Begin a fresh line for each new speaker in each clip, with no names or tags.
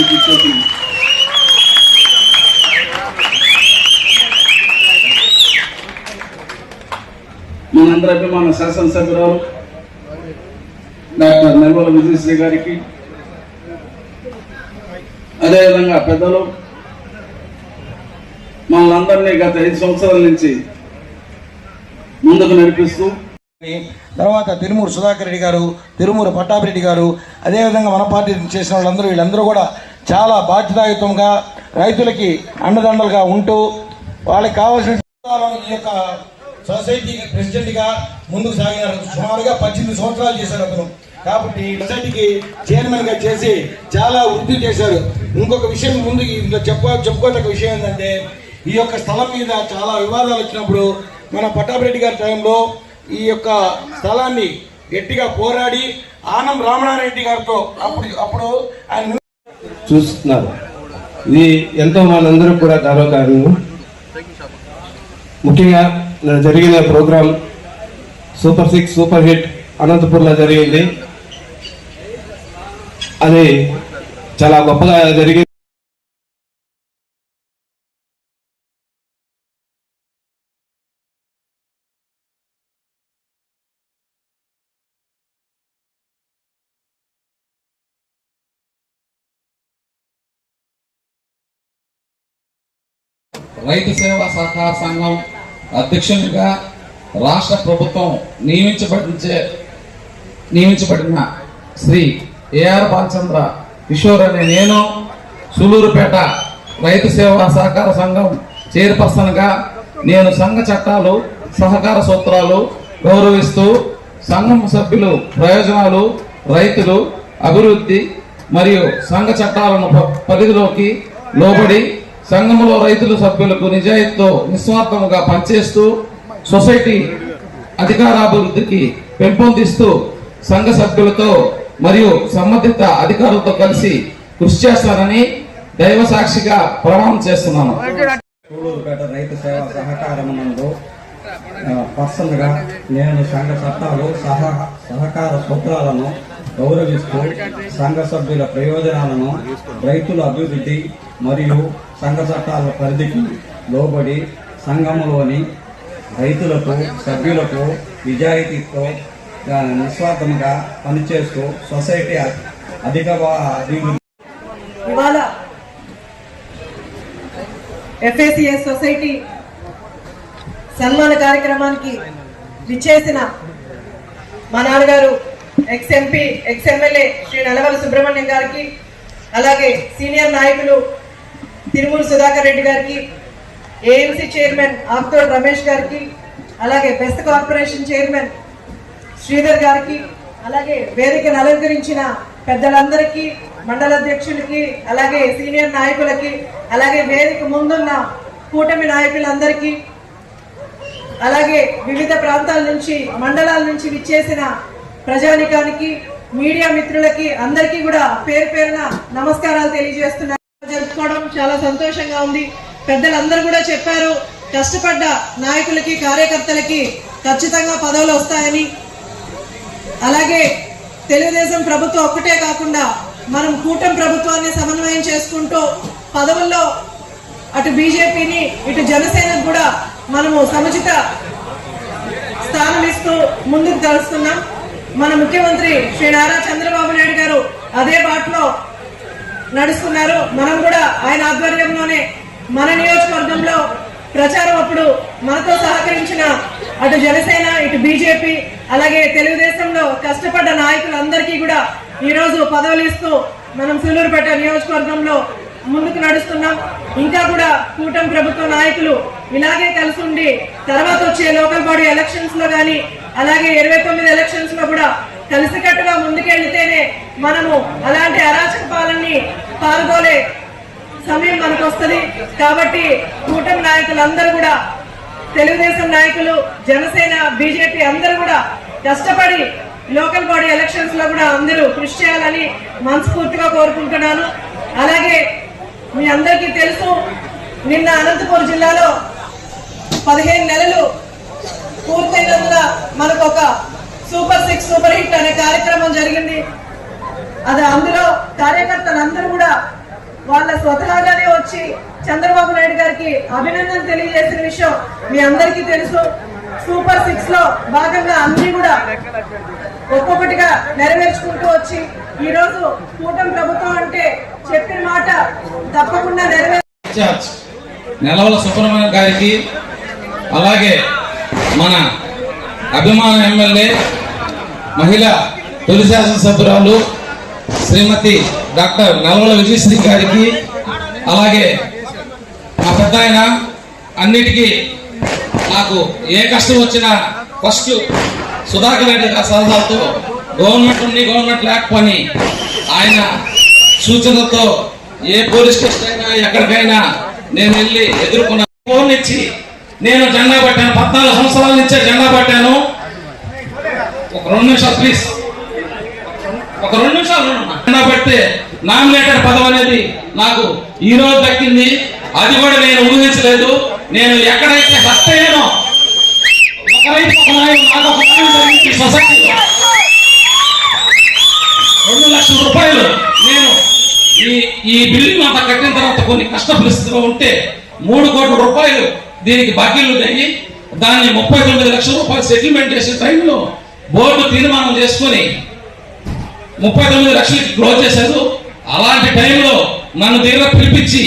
కార్యక్రమానికి మనందరి అభిమాన శాసనసభ్యురాలు డాక్టర్ నిర్మల విజయశ్రీ గారికి అదేవిధంగా పెద్దలు మనందరినీ గత ఐదు సంవత్సరాల నుంచి ముందుకు నడిపిస్తూ
తర్వాత తిరుమూరు సుధాకర్ రెడ్డి గారు తిరుమూరు పట్టాభిరెడ్డి గారు అదేవిధంగా మన పార్టీ చేసిన వాళ్ళందరూ వీళ్ళందరూ కూడా చాలా బాధ్యతాయుతంగా రైతులకి అండదండలుగా ఉంటూ వాళ్ళకి కావాల్సిన ఈ యొక్క సొసైటీకి ప్రెసిడెంట్గా ముందుకు సాగినారు. సుమారుగా పద్దెనిమిది సంవత్సరాలు చేశారు అతను. కాబట్టి ఈ సొసైటీకి చైర్మన్గా చేసి చాలా వృద్ధి చేశారు. ఇంకొక విషయం ముందు ఇందులో చెప్ప చెప్పుకోదగ్గ విషయం ఏంటంటే ఈ యొక్క స్థలం మీద చాలా వివాదాలు వచ్చినప్పుడు మన పట్టాభిరెడ్డి గారి టైంలో ఈ యొక్క స్థలాన్ని గట్టిగా పోరాడి ఆనం రామనారెడ్డి గారితో అప్పుడు అప్పుడు ఆయన
చూస్తున్నారు. ఇది ఎంతో మనందరూ కూడా గర్వకారణం. ముఖ్యంగా జరిగిన programme super six super hit అనంతపూర్లో జరిగింది. అది చాలా గొప్పగా జరిగింది.
రైతు సేవా సహకార సంఘం అధ్యక్షునిగా రాష్ట్ర ప్రభుత్వం నియమించబడించే నియమించబడిన శ్రీ ఏఆర్ బాలచంద్ర కిషోర్ అనే నేను సులూరుపేట రైతు సేవా సహకార సంఘం చైర్పర్సన్గా నేను సంఘ చట్టాలు సహకార సూత్రాలు గౌరవిస్తూ సంఘం సభ్యులు ప్రయోజనాలు రైతులు అభివృద్ధి మరియు సంఘ చట్టాలను పరిధిలోకి లోబడి సంఘంలో రైతులు సభ్యులకు నిజాయితీతో నిస్వార్థముగా పనిచేస్తూ సొసైటీ అధికారాభివృద్ధికి పెంపొందిస్తూ సంఘ సభ్యులతో మరియు సంబంధిత అధికారులతో కలిసి కృషి చేస్తానని దైవ సాక్షిగా ప్రమాణం చేస్తున్నాను.
రైతు సేవ సహకారం నందు పర్సన్గా నేను సంఘ చట్టాలు సహ సహకార సూత్రాలను గౌరవిస్తూ సంఘ సభ్యుల ప్రయోజనాలను రైతుల అభివృద్ధి మరియు సంఘ చట్టాల పరిధికి లోబడి సంఘంలోని రైతులకు సభ్యులకు నిజాయితీతో నిస్వార్థంగా పనిచేస్తూ సొసైటీ అధిక అభివృద్ధి
ఇవాళ ఎఫ్ఏసిఎస్ సొసైటీ సన్మాన కార్యక్రమానికి విచ్చేసిన మా నాన్నగారు ex MP ex MLA Shri Nallavalli Subrahmanyam గారికి అలాగే సీనియర్ నాయకులు తిరుమూరు సుధాకర్ రెడ్డి గారికి ఏఎంసీ చైర్మన్ ఆఫ్తోడ్ రమేష్ గారికి అలాగే బెస్ట్ కార్పొరేషన్ చైర్మన్ శ్రీధర్ గారికి అలాగే వేదికను అలంకరించిన పెద్దలందరికీ మండల అధ్యక్షులకి అలాగే సీనియర్ నాయకులకి అలాగే వేదిక ముందున్న కూటమి నాయకులందరికీ అలాగే వివిధ ప్రాంతాల నుంచి మండలాల నుంచి విచ్చేసిన ప్రజానికానికి మీడియా మిత్రులకి అందరికీ కూడా పేరు పేరున నమస్కారాలు తెలియజేస్తున్నారు జరుపుకోవడం చాలా సంతోషంగా ఉంది. పెద్దలందరూ కూడా చెప్పారు కష్టపడ్డ నాయకులకి కార్యకర్తలకి ఖచ్చితంగా పదవులు వస్తాయని. అలాగే తెలుగుదేశం ప్రభుత్వం ఒక్కటే కాకుండా మనం కూటమి ప్రభుత్వాన్ని సమన్వయం చేసుకుంటూ పదవుల్లో అటు బీజేపీని ఇటు జనసేనకు కూడా మనము సముచిత స్థానం ఇస్తూ ముందుకు తలుస్తున్నాం మన ముఖ్యమంత్రి శ్రీ నారా చంద్రబాబు నాయుడు గారు అదే బాటలో నడుస్తున్నారు. మనం కూడా ఆయన ఆధ్వర్యంలోనే మన నియోజకవర్గంలో ప్రచారం అప్పుడు మనతో సహకరించిన అటు జనసేన ఇటు బీజేపీ అలాగే తెలుగుదేశంలో కష్టపడ్డ నాయకులందరికీ కూడా ఈరోజు పదవులు ఇస్తూ మనం సూలూరుపేట నియోజకవర్గంలో ముందుకు నడుస్తున్నాం. ఇంకా కూడా కూటమి ప్రభుత్వ నాయకులు ఇలాగే కలిసి ఉండి తర్వాత వచ్చే లోకల్ బాడీ ఎలక్షన్స్లో కానీ అలాగే ఇరవై తొమ్మిది ఎలక్షన్స్లో కూడా కలిసికట్టుగా ముందుకెళ్తేనే మనము అలాంటి అరాచక పాలనని పాల్గొలే సమయం మనకు వస్తుంది కాబట్టి కూటమి నాయకులందరూ కూడా తెలుగుదేశం నాయకులు జనసేన బీజేపీ అందరూ కూడా కష్టపడి లోకల్ బాడీ ఎలక్షన్స్లో కూడా అందరూ కృషి చేయాలని మనస్ఫూర్తిగా కోరుకుంటున్నాను. అలాగే మీ అందరికీ తెలుసు నిన్న అనంతపురం జిల్లాలో పదిహేను నెలలు పూర్తయినందున మనకు ఒక సూపర్ సిక్స్ సూపర్ హిట్ అనే కార్యక్రమం జరిగింది. అది అందులో కార్యకర్తలందరూ కూడా వాళ్ళ స్వతహాగానే వచ్చి చంద్రబాబు నాయుడు గారికి అభినందన తెలియజేసిన విషయం మీ అందరికీ తెలుసు. సూపర్ సిక్స్లో భాగంగా అన్ని కూడా ఒక్కొక్కటిగా నెరవేర్చుకుంటూ వచ్చి ఈ రోజు కూటమి ప్రభుత్వం అంటే చెప్పిన మాట తప్పకుండా నెరవేర్
నెలవల సుబ్రహ్మణ్యం గారికి అలాగే మన అభిమాన ఎమ్మెల్యే మహిళ తొలి శాసనసభ్యురాలు శ్రీమతి డాక్టర్ నల్వల విజయశ్రీ గారికి అలాగే మా పెద్ద ఆయన అన్నిటికీ నాకు ఏ కష్టం వచ్చినా ఫస్ట్ సుధాకర్ రెడ్డి సలహాతో గవర్నమెంట్ ఉండి గవర్నమెంట్ లేకపోని ఆయన సూచనలతో ఏ పోలీస్ స్టేషన్ అయినా ఎక్కడికైనా నేను వెళ్ళి ఎదుర్కొన్న ఫోన్ ఇచ్చి నేను జెండా పట్టాను పద్నాలుగు సంవత్సరాల నుంచే జెండా పట్టాను. ఒక రెండు నిమిషాలు ప్లీజ్ ఒక రెండు నిమిషాలు జెండా పడితే నామినేటెడ్ పదం అనేది నాకు ఈ రోజు దక్కింది. అది కూడా నేను ఊహించలేదు. నేను ఎక్కడైతే హత్య అయ్యానో ఒక న్యాయం నాకు ఒక న్యాయం జరిగింది సొసైటీలో. రెండు లక్షల రూపాయలు నేను ఈ ఈ బిల్డింగ్ అంతా కట్టిన తర్వాత కొన్ని కష్ట పరిస్థితిలో ఉంటే మూడు కోట్ల రూపాయలు దీనికి బాకీలు ఉన్నాయి దాన్ని ముప్పై తొమ్మిది లక్షల రూపాయలు సెటిల్మెంట్ చేసే టైంలో బోర్డు తీర్మానం చేసుకొని ముప్పై తొమ్మిది లక్షలకి క్లోజ్ చేశారు. అలాంటి టైంలో నన్ను దగ్గర పిలిపించి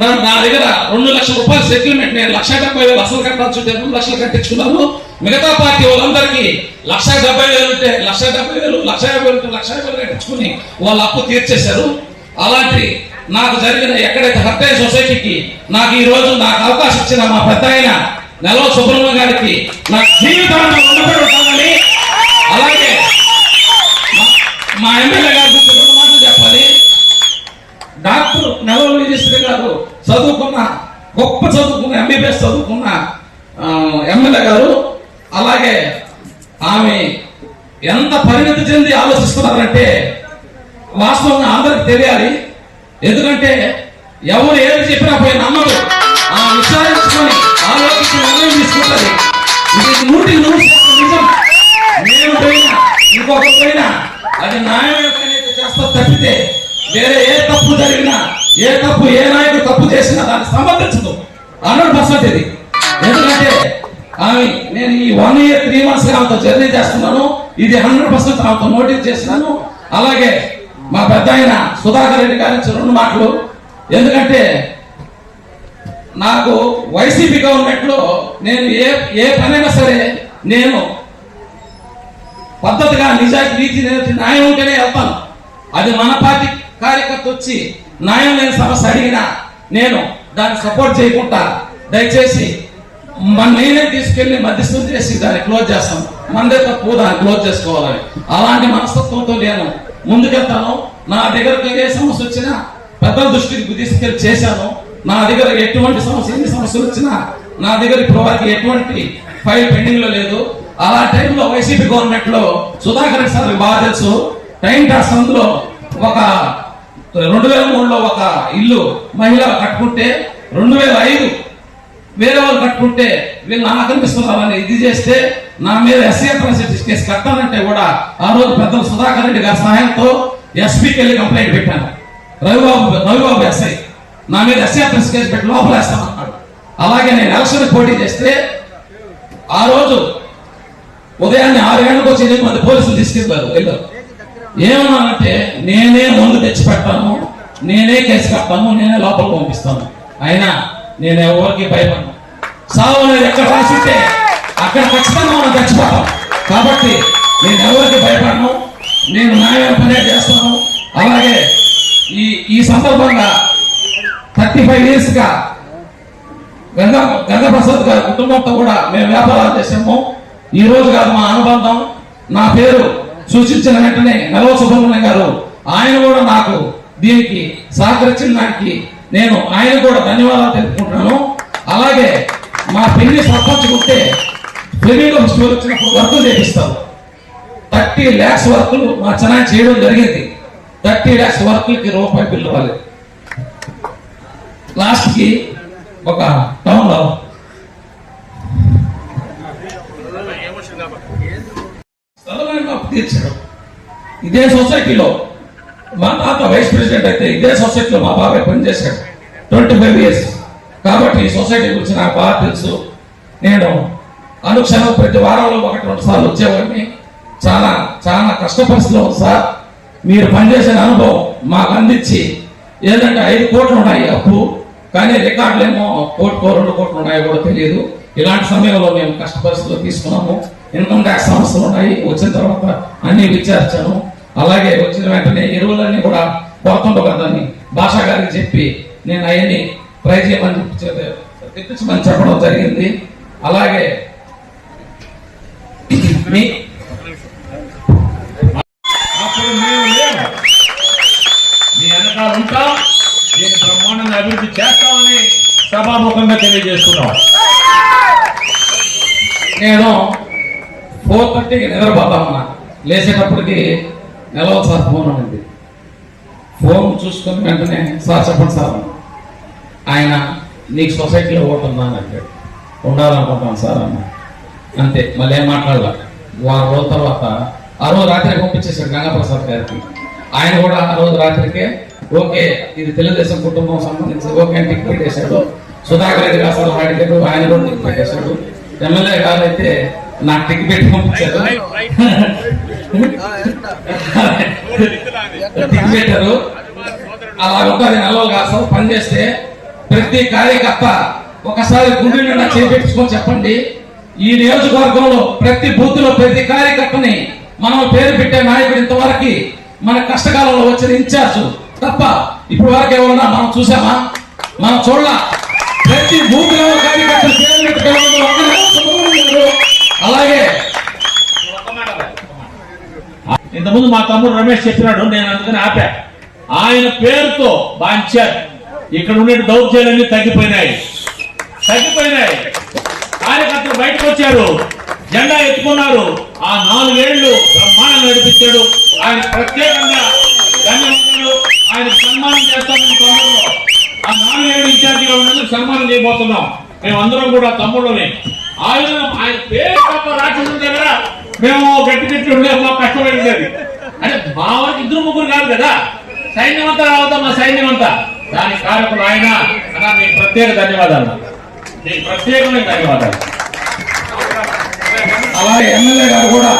నా నా దగ్గర రెండు లక్షల రూపాయలు సెటిల్మెంట్ నేను లక్ష డెబ్బై వేలు అసలు కట్టాల్సి ఉంటే రెండు లక్షలు కట్టించుకున్నాను. మిగతా పార్టీ వాళ్ళందరికీ లక్ష డెబ్బై వేలు ఉంటే లక్ష డెబ్బై వేలు లక్ష యాభై వేలు లక్ష యాభై వేలు కట్టించుకుని వాళ్ళ అప్పు తీర్చేశారు. అలాంటి నాకు జరిగిన ఎక్కడైతే హత్య సొసైటీకి నాకు ఈ రోజు నాకు అవకాశం ఇచ్చిన మా పెద్ద ఆయన నెలవ సుబ్రహ్మణ్య గారికి నా జీవితాన్ని రుణపడి అలాగే మా- ఎమ్మెల్యే గారి గురించి రెండు మాటలు చెప్పాలి. డాక్టర్ నెలవల విజయశ్రీ గారు చదువుకున్న గొప్ప చదువుకున్న ఎంబీబీఎస్ చదువుకున్న ఎమ్మెల్యే గారు. అలాగే ఆమె ఎంత పరిణతి చెంది ఆలోచిస్తున్నారంటే వాస్తవంగా అందరికి తెలియాలి. ఎందుకంటే ఎవరు ఏది చెప్పినా పోయి నమ్మరు. ఆ విచారించుకొని ఆలోచించి నిర్ణయం తీసుకుంటుంది. ఇది నూటికి నూరు నిజం. నేను పోయినా ఇంకొక పోయినా అది న్యాయమైతే చేస్తా తప్పితే వేరే ఏ తప్పు జరిగినా ఏ తప్పు ఏ నాయకుడు తప్పు చేసినా దానికి సంబంధించదు హండ్రెడ్ పర్సెంట్ ఇది. ఎందుకంటే ఆమె నేను ఈ వన్ ఇయర్ త్రీ మంత్స్ ఆమెతో జర్నీ చేస్తున్నాను. ఇది హండ్రెడ్ పర్సెంట్ ఆమెతో నోటీస్ చేస్తున్నాను. అలాగే మా పెద్ద ఆయన సుధాకర్ రెడ్డి గారి నుంచి రెండు మాటలు. ఎందుకంటే నాకు వైసీపీ గవర్నమెంట్లో నేను ఏ ఏ పనైనా సరే నేను పద్ధతిగా నిజాయితీ నీతి న్యాయం ఉంటేనే వెళ్తాను. అది మన పార్టీ కార్యకర్త వచ్చి న్యాయం లేని సమస్య అడిగినా నేను దాన్ని సపోర్ట్ చేయకుండా దయచేసి మన నేనే తీసుకెళ్ళి మధ్యస్థం చేసి దాన్ని క్లోజ్ చేస్తాం మనదే తప్పు దాన్ని క్లోజ్ చేసుకోవాలని. అలాంటి మనస్తత్వంతో నేను ముందుకెళ్తాను. నా దగ్గరకు ఏ సమస్య వచ్చినా పెద్దల దృష్టికి తీసుకెళ్ళి చేశాను. నా దగ్గర ఎటువంటి సమస్య ఎన్ని సమస్యలు వచ్చినా నా దగ్గర ఇప్పుడు వరకు ఎటువంటి ఫైల్ పెండింగ్లో లేదు. అలా టైంలో వైసీపీ గవర్నమెంట్లో సుధాకర్ సార్ బాగా తెలుసు. టైం టాస్ అందులో ఒక రెండు వేల మూడులో ఒక ఇల్లు మహిళ కట్టుకుంటే రెండు వేల ఐదు వేరే వాళ్ళు కట్టుకుంటే వీళ్ళు నాకు అనిపిస్తున్నారని ఇది చేస్తే నా మీద ఎస్సీ ప్రసిద్ధి కేసు కట్టాలంటే కూడా ఆ రోజు పెద్దలు సుధాకర్ రెడ్డి గారి సహాయంతో ఎస్పీకి వెళ్ళి కంప్లైంట్ పెట్టాను. రవిబాబు రవిబాబు ఎస్ఐ. నా మీద ఎస్సీ ప్రెస్ కేసు పెట్టి లోపల వేస్తామన్నాడు అలాగే నేను ఎలక్షన్ పోటీ చేస్తే ఆ రోజు ఉదయాన్నే ఆరు గంటలకు వచ్చి ఎనిమిది మంది పోలీసులు తీసుకెళ్తారు వెళ్ళారు. ఏమన్నానంటే నేనే ముందు తెచ్చి పెడతాను నేనే కేసు కట్టాను నేనే లోపల పంపిస్తాను. అయినా నేను ఎవరికి భయపడను. సావు అనేది ఎక్కడ రాసిస్తే అక్కడ ఖచ్చితంగా మనం చచ్చిపోతాం కాబట్టి నేను ఎవరికి భయపడను నేను న్యాయం పనే చేస్తాను. అలాగే ఈ ఈ సందర్భంగా థర్టీ ఫైవ్ ఇయర్స్గా గంగా గంగప్రసాద్ గారి కుటుంబంతో కూడా మేము వ్యాపారాలు చేసాము ఈ రోజు కాదు మా అనుబంధం. నా పేరు సూచించిన వెంటనే నలవ సుబ్రహ్మణ్యం గారు ఆయన కూడా నాకు దీనికి సహకరించిన దానికి నేను ఆయన కూడా ధన్యవాదాలు తెలుపుకుంటున్నాను. అలాగే మా పెళ్ళి సర్పంచ్ ఉంటే ఫ్లెమింగో ఫెస్టివల్ వచ్చినప్పుడు వర్కులు చేపిస్తారు థర్టీ ల్యాక్స్ వర్కులు మా చెన్నై చేయడం జరిగింది. థర్టీ ల్యాక్స్ వర్కులకి రూపాయి బిల్లు ఇవ్వాలి. లాస్ట్కి ఒక టౌన్లో తీర్చాడు ఇదే సొసైటీలో మా తాత వైస్ ప్రెసిడెంట్ అయితే ఇదే సొసైటీలో మా బాబాయ్ పనిచేశాడు. Twenty five years. కాబట్టి ఈ సొసైటీ గురించి నాకు బాగా తెలుసు. నేను అనుక్షణం ప్రతి వారంలో ఒకటి రెండు సార్లు వచ్చేవాడిని. చాలా చాలా కష్ట పరిస్థితిలో ఉంది సార్. మీరు పనిచేసిన అనుభవం మాకు అందించి ఏదంటే ఐదు కోట్లు ఉన్నాయి అప్పు. కానీ రికార్డులు ఏమో కోటికో రెండు కోట్లు ఉన్నాయో కూడా తెలియదు. ఇలాంటి సమయంలో మేము కష్ట పరిస్థితుల్లో తీసుకున్నాము. ఇన్కమ్ ట్యాక్స్ సమస్యలు ఉన్నాయి. వచ్చిన తర్వాత అన్నీ విచారించాను. అలాగే వచ్చిన వెంటనే ఎరువులన్నీ కూడా కొడుతుండవు కదని భాషా గారికి చెప్పి నేను అవన్నీ ట్రై చేయమని చెప్పి తెప్పించమని చెప్పడం జరిగింది. అలాగే మీ
అప్పుడు మేము లేము మీ వెనకాల ఉంటా. దీన్ని బ్రహ్మాండంగా అభివృద్ధి చేస్తామని సభాముఖంగా తెలియజేస్తున్నాం.
నేను ఫోర్ థర్టీకి నిద్రపోతామన్నా. లేచేటప్పటికి నెలవ సార్ ఫోన్ ఉంది ఫోన్ చూసుకుని వెంటనే సార్ చెప్పండి సార్ ఆయన నీకు సొసైటీలో ఓటు ఉందా? అని అడిగాడు. ఉండాలనుకుంటాను సార్ అన్న అంతే మళ్ళీ ఏం మాట్లాడాల? వారం రోజుల తర్వాత ఆ రోజు రాత్రి పంపించేశాడు గంగాప్రసాద్ గారికి. ఆయన కూడా ఆ రోజు రాత్రికే ఓకే ఇది తెలుగుదేశం కుటుంబం సంబంధించి ఓకే అని టిక్ పెట్టేశాడు. సుధాకర్ రెడ్డి గారు అసలు అడిగాడు ఆయన కూడా టిక్ పెట్టేశాడు. ఎమ్మెల్యే గారు అయితే నాకు టిక్ పెట్టి పంపించారు. టిక్ పెట్టారు. అలా ఉంటుంది నెలలు కాదు పని చేస్తే ప్రతి కార్యకర్త ఒకసారి గుండె నిండా చేపెట్టుకొని చెప్పండి. ఈ నియోజకవర్గంలో ప్రతి బూత్లో ప్రతి కార్యకర్తని మనం పేరు పెట్టే నాయకుడు ఇంతవరకు మన కష్టకాలంలో వచ్చిన ఇన్ఛార్జ్ తప్ప ఇప్పుడు వరకు ఎవరన్నా మనం చూసామా మనం చూడాల. ప్రతి బూత్ కార్యకర్తలు పేరు పెట్టుకోవడం అలాగే
ఇంతకుముందు మా తమ్ముడు రమేష్ చెప్పినాడు నేను అందుకని ఆపా. ఆయన పేరుతో బాంచారు. ఇక్కడ ఉండే దౌర్జన్యాన్ని తగ్గిపోయినాయి. తగ్గిపోయినాయి. కార్యకర్తలు బయటకు వచ్చారు. జెండా ఎత్తుకున్నారు. ఆ నాలుగేళ్ళు బ్రహ్మాండం నడిపించాడు. ఆయన ప్రత్యేకంగా ధన్యవాదాలు. ఆయన సన్మానం చేస్తామని తొందరలో ఆ నాలుగేళ్ళు ఇన్ఛార్జిగా ఉన్నందుకు సన్మానం చేయబోతున్నాం. మేమందరం కూడా తమ్ముళ్ళని ఆయన ఆయన పేరు తప్ప రాక్షసుల దగ్గర మేము గట్టి గట్టి ఉండేది మాకు కష్టమైంది అంటే మా వారికి ఇద్దరు ముగ్గురు కాదు కదా. సైన్యం అంతా రావద్దాం మా సైన్యం అంతా దాని కారకులు ఆయన. అన్నా మీకు ప్రత్యేక ధన్యవాదాలు. మీకు ప్రత్యేకమైన ధన్యవాదాలు.
అలాగే ఎమ్మెల్యే గారు కూడా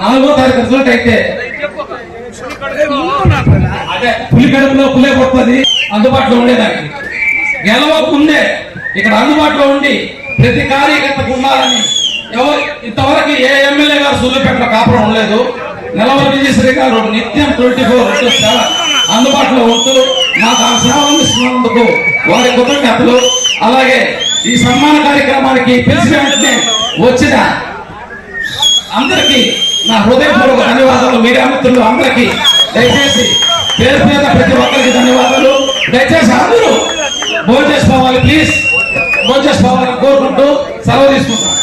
నాలుగో తారీఖు రిజల్ట్ అయితే అదే పులి కడుపులో పులే గొప్పది అందుబాటులో ఉండేదానికి. గెలవకుండే ఇక్కడ అందుబాటులో ఉండి ప్రతి కార్యకర్తకు ఉండాలని ఎవరు ఇంతవరకు ఏ ఎమ్మెల్యే గారు సూర్యపేటలో కాపురం ఉండలేదు. నెలవల విజయశ్రీ గారు నిత్యం ట్వంటీ ఫోర్ అందుబాటులో ఉంటూ నాకు ఆ సేవ అందిస్తున్నందుకు వారి కృతజ్ఞతలు. అలాగే ఈ సన్మాన కార్యక్రమానికి పిలిచిన వెంటనే వచ్చిన అందరికీ నా హృదయపూర్వక ధన్యవాదాలు. మీడియా మిత్రులు అందరికీ దయచేసి పేరు పేద ప్రతి ఒక్కరికి ధన్యవాదాలు. దయచేసి అందరూ భోజనం చేసుకోవాలి ప్లీజ్. భోజనం చేసుకోవాలని కోరుకుంటూ సెలవు తీసుకుంటాను